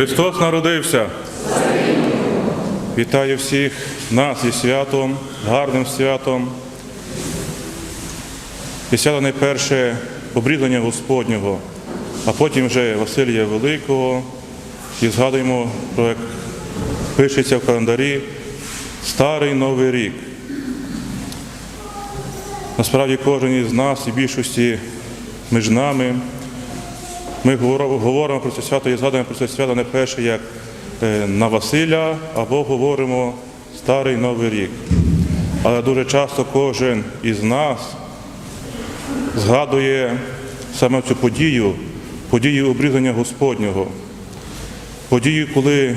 Христос народився. Вітаю всіх нас із святом, гарним святом. І свято найперше обрізання Господнього, а потім вже Василія Великого. І згадуємо про як пишеться в календарі Старий Новий рік. Насправді кожен із нас і більшості між нами ми говоримо про це свято і згадуємо про це свято не перше як е, на Василя, або говоримо Старий Новий рік. Але дуже часто кожен із нас згадує саме цю подію, подію обрізання Господнього, подію, коли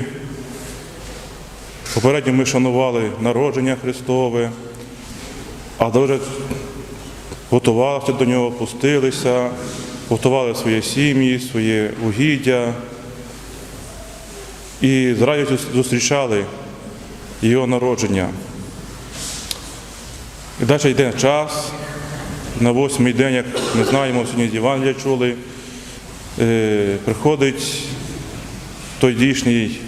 попередньо ми шанували народження Христове, а дуже готувалися до нього, пустилися, готували свої сім'ї, своє угіддя і з радістю зустрічали його народження. І далі йде час, на восьмий день, як ми знаємо, сьогодні з Євангелія чули, е, приходить той дійшній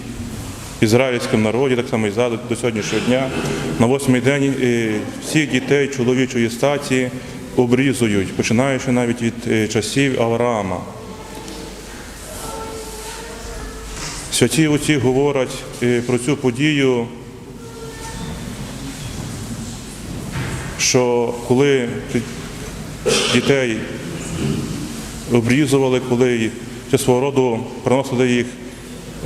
ізраїльському народі, так само і зараз до сьогоднішнього дня, на восьмий день е, всіх дітей чоловічої статі обрізують, починаючи навіть від е, часів Авраама. Святі отці говорять про цю подію, що коли дітей обрізували, коли чи свого роду приносили їх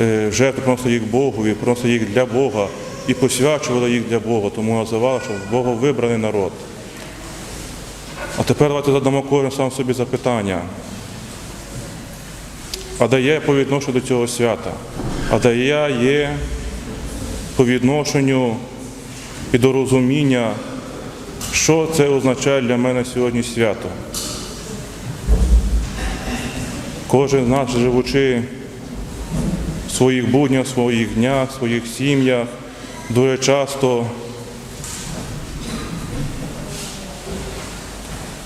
е, жертву, приносили їх Богові, приносили їх для Бога і посвячували їх для Бога, тому називали, що Богом вибраний народ. А тепер давайте задамо кожен сам собі запитання. А де я по відношенню до цього свята? А де я є по відношенню і до розуміння, що це означає для мене сьогодні свято? Кожен з нас, живучи в своїх буднях, своїх днях, своїх сім'ях, дуже часто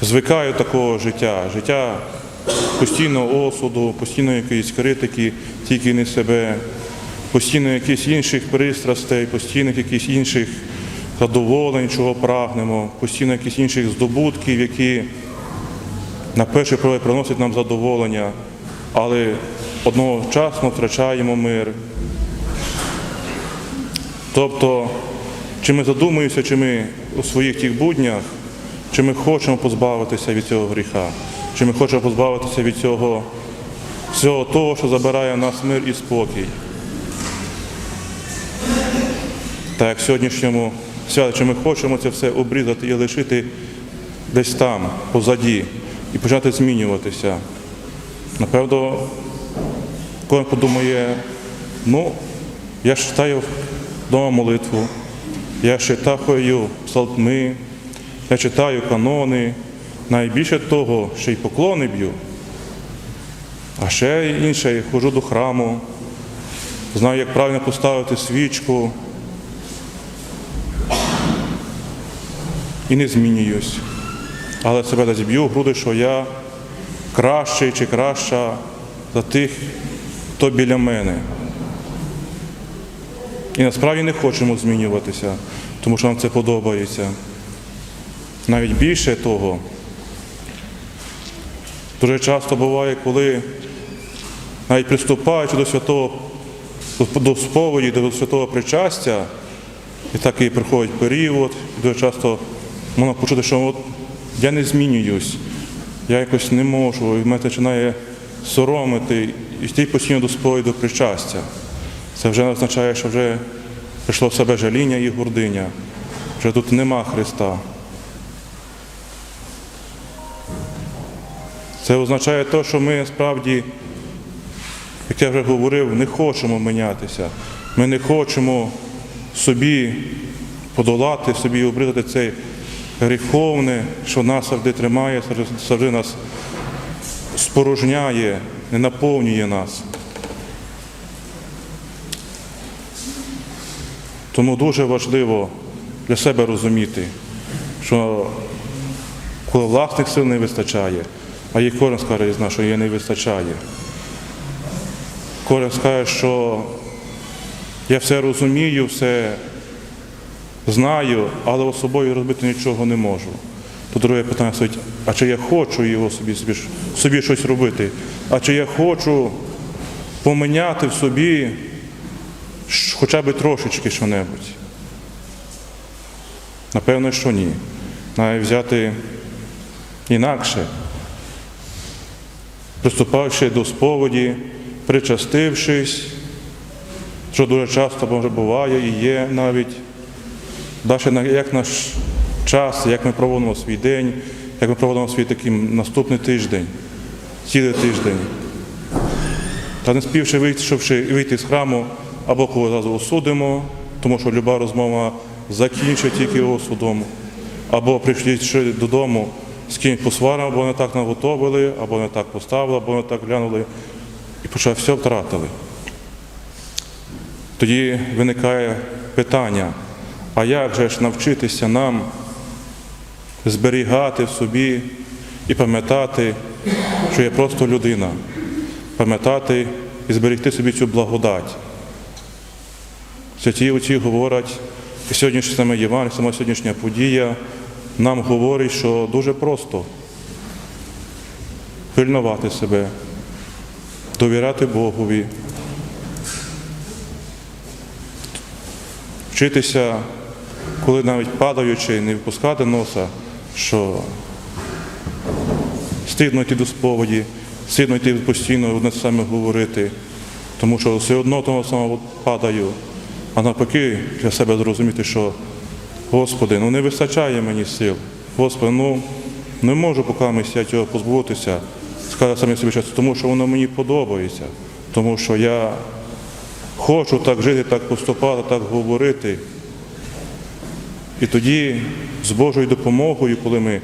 звикаю до такого життя, життя постійного осуду, постійно якоїсь критики, тільки не себе, постійно якихось інших пристрастей, постійно якихось інших задоволень, чого прагнемо, постійно якихось інших здобутків, які на перший погляд приносять нам задоволення, але одночасно втрачаємо мир. Тобто, чи ми задумуємося, чи ми у своїх тих буднях, чи ми хочемо позбавитися від цього гріха, чи ми хочемо позбавитися від цього всього того, що забирає в нас мир і спокій. Так як в сьогоднішньому святі, чи ми хочемо це все обрізати і лишити десь там, позаді, і почати змінюватися. Напевно, кожен подумає, ну, я ж читаю вдома молитву, я читаю псалтми, я читаю канони, найбільше того, ще й поклони б'ю. А ще інше, я ходжу до храму, знаю, як правильно поставити свічку. І не змінююсь. Але себе десь б'ю груди, що я кращий чи краща за тих, хто біля мене. І насправді не хочемо змінюватися, тому що нам це подобається. Навіть більше того, дуже часто буває, коли навіть приступаючи до святого до сповіді, до святого причастя, і так і приходить період, дуже часто можна почути, що от я не змінююсь, я якось не можу, і мене починає соромити і йти постійно до сповіді, до причастя. Це вже означає, що вже прийшло в себе жаління і гординя, вже тут нема Христа. Це означає те, що ми справді, як я вже говорив, не хочемо мінятися. Ми не хочемо собі подолати, собі обрізати це гріховне, що нас завжди тримає, завжди нас спорожняє, не наповнює нас. Тому дуже важливо для себе розуміти, що коли власних сил не вистачає, а їх кожен скаже із нас, що її не вистачає. Кожен скаже, що я все розумію, все знаю, але особою робити нічого не можу. То друге питання стоїть, а чи я хочу його собі, собі, собі щось робити? А чи я хочу поміняти в собі хоча б трошечки що-небудь? Напевно, що ні. Навіть взяти інакше, приступаючи до сповіді, причастившись, що дуже часто буває і є навіть, далі як наш час, як ми проводимо свій день, як ми проводимо свій такий наступний тиждень, цілий тиждень. Та не співши вийти з храму, або кого зразу осудимо, тому що люба розмова закінчить тільки осудом, або прийшли додому, з ким посваримо, або не так наготовили, або не так поставили, або не так глянули, і почав все втратили. Тоді виникає питання, а як же ж навчитися нам зберігати в собі і пам'ятати, що я просто людина, пам'ятати і зберегти собі цю благодать. Святі отці говорять, і сьогоднішнє саме Євангеліє, сама сьогоднішня подія нам говорить, що дуже просто пильнувати себе, довіряти Богові, вчитися, коли навіть падаючи, не випускати носа, що стидно йти до сповіді, стидно йти постійно одне саме говорити, тому що все одно того самого падаю. А навпаки, для себе зрозуміти, що Господи, ну не вистачає мені сил. Господи, ну не можу поки я цього позбутися, сказати самі собі часто, тому що воно мені подобається, тому що я хочу так жити, так поступати, так говорити. І тоді з Божою допомогою, коли ми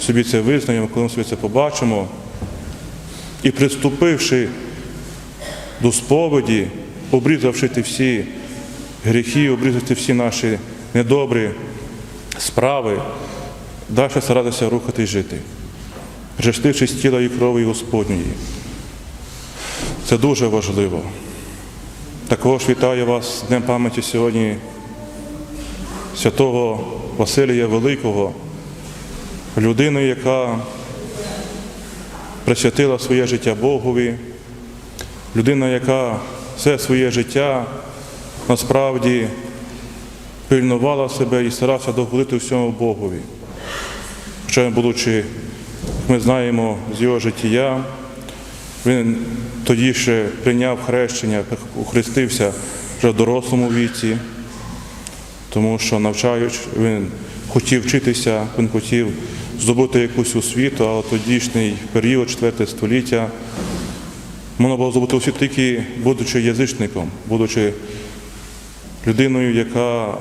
собі це визнаємо, коли ми собі це побачимо, і приступивши до сповіді, обрізавши ті всі гріхи, обрізати всі наші недобрі справи, далі старатися рухати і жити, причастившись тіла і крові Господньої. Це дуже важливо. Також вітаю вас з Днем пам'яті сьогодні святого Василія Великого, людини, яка присвятила своє життя Богові, людина, яка все своє життя насправді пильнувала себе і старався догодити всьому Богові. Хоча, будучи, ми знаємо з його життя, він тоді ще прийняв хрещення, охрестився вже в дорослому віці, тому що навчаючи, він хотів вчитися, він хотів здобути якусь освіту, але тодішній період, 4 століття, можна було здобути освіту тільки будучи язичником, будучи людиною, яка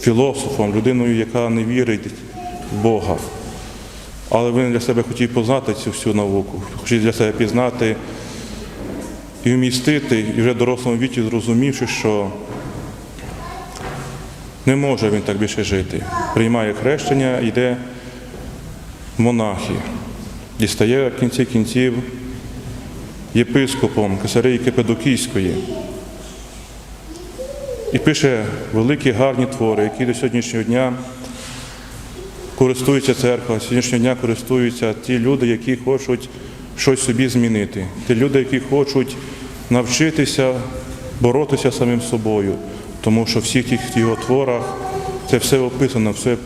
філософом, людиною, яка не вірить в Бога. Але він для себе хотів познати цю всю науку, хотів для себе пізнати і вмістити, і вже в дорослому віці зрозумівши, що не може він так більше жити. Приймає хрещення, йде в монахи, дістає в кінці кінців єпископом Кесарії Капедокійської і пише великі гарні твори, які до сьогоднішнього дня користується церква, сьогоднішнього дня користуються ті люди, які хочуть щось собі змінити, ті люди, які хочуть навчитися боротися самим собою, тому що в всіх тих його творах це все описано, все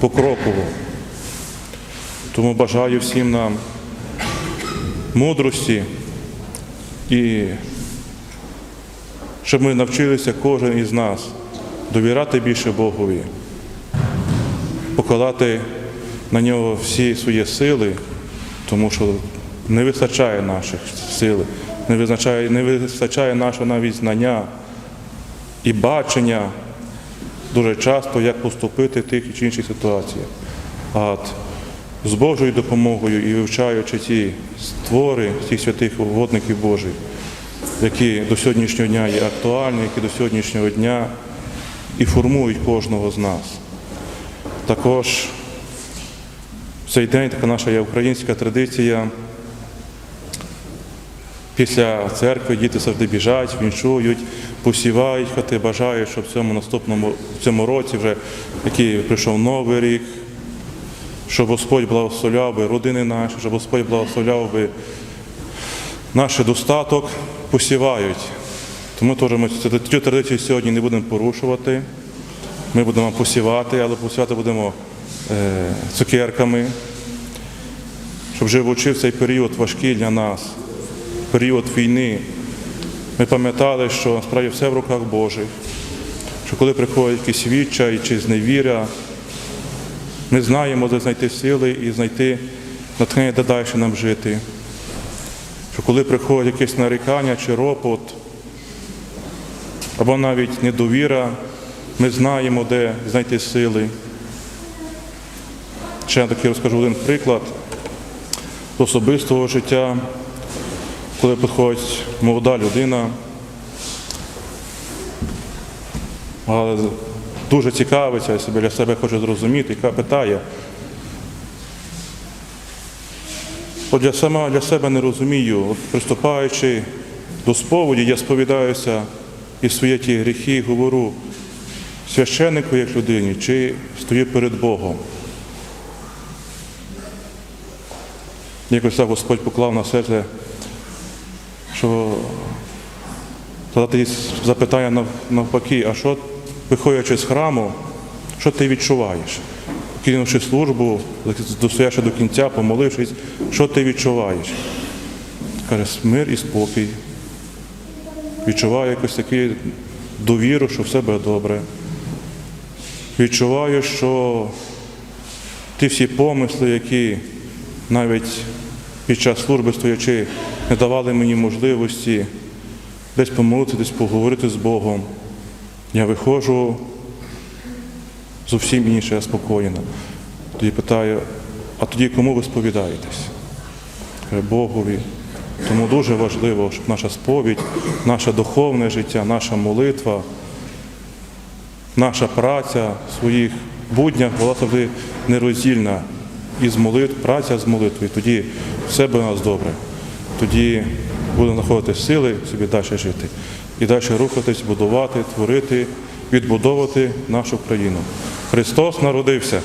покроково. Тому бажаю всім нам мудрості і щоб ми навчилися кожен із нас довіряти більше Богові, покладати на нього всі свої сили, тому що не вистачає наших сил, не визначає, не вистачає нашого навіть знання і бачення дуже часто, як поступити в тих чи інших ситуаціях. От з Божою допомогою і вивчаючи ці твори цих святих угодників Божих, які до сьогоднішнього дня є актуальні, які до сьогоднішнього дня і формують кожного з нас. Також в цей день така наша є українська традиція. Після церкви діти завжди біжать, віншують, посівають хати, бажають, щоб в цьому наступному в цьому році, вже який прийшов новий рік, щоб Господь благословляв би родини наші, щоб Господь благословляв би наш достаток, посівають. Тому теж ми цю традицію сьогодні не будемо порушувати. Ми будемо посівати, але посівати будемо е, цукерками, щоб живучи в цей період важкий для нас, період війни, ми пам'ятали, що насправді все в руках Божих, що коли приходить якийсь відчай чи зневіра, ми знаємо, де знайти сили і знайти натхнення, де далі нам жити. Що коли приходить якесь нарікання чи ропот, або навіть недовіра, ми знаємо, де знайти сили. Ще я такий розкажу один приклад з особистого життя, коли підходить молода людина, але дуже цікавиться, я себе для себе хоче зрозуміти, яка питає. От я сама для себе не розумію, от приступаючи до сповіді, я сповідаюся і свої ті гріхи говорю священнику як людині, чи стою перед Богом. Якось так Господь поклав на серце, що задати запитання навпаки, а що, виходячи з храму, що ти відчуваєш? Кинувши службу, достоявши до кінця, помолившись, що ти відчуваєш? Каже, мир і спокій. Відчуваю якось таку довіру, що все буде добре. Відчуваю, що ті всі помисли, які навіть під час служби стоячи, не давали мені можливості десь помолитися, десь поговорити з Богом. Я виходжу зовсім інше, я спокійна. Тоді питаю, а тоді кому ви сповідаєтесь? Богові. Тому дуже важливо, щоб наша сповідь, наше духовне життя, наша молитва, наша праця в своїх буднях була завжди нероздільна із молитв, праця з молитвою. Тоді все буде у нас добре. Тоді будемо знаходити сили собі далі жити і далі рухатись, будувати, творити, відбудовувати нашу країну. Христос народився.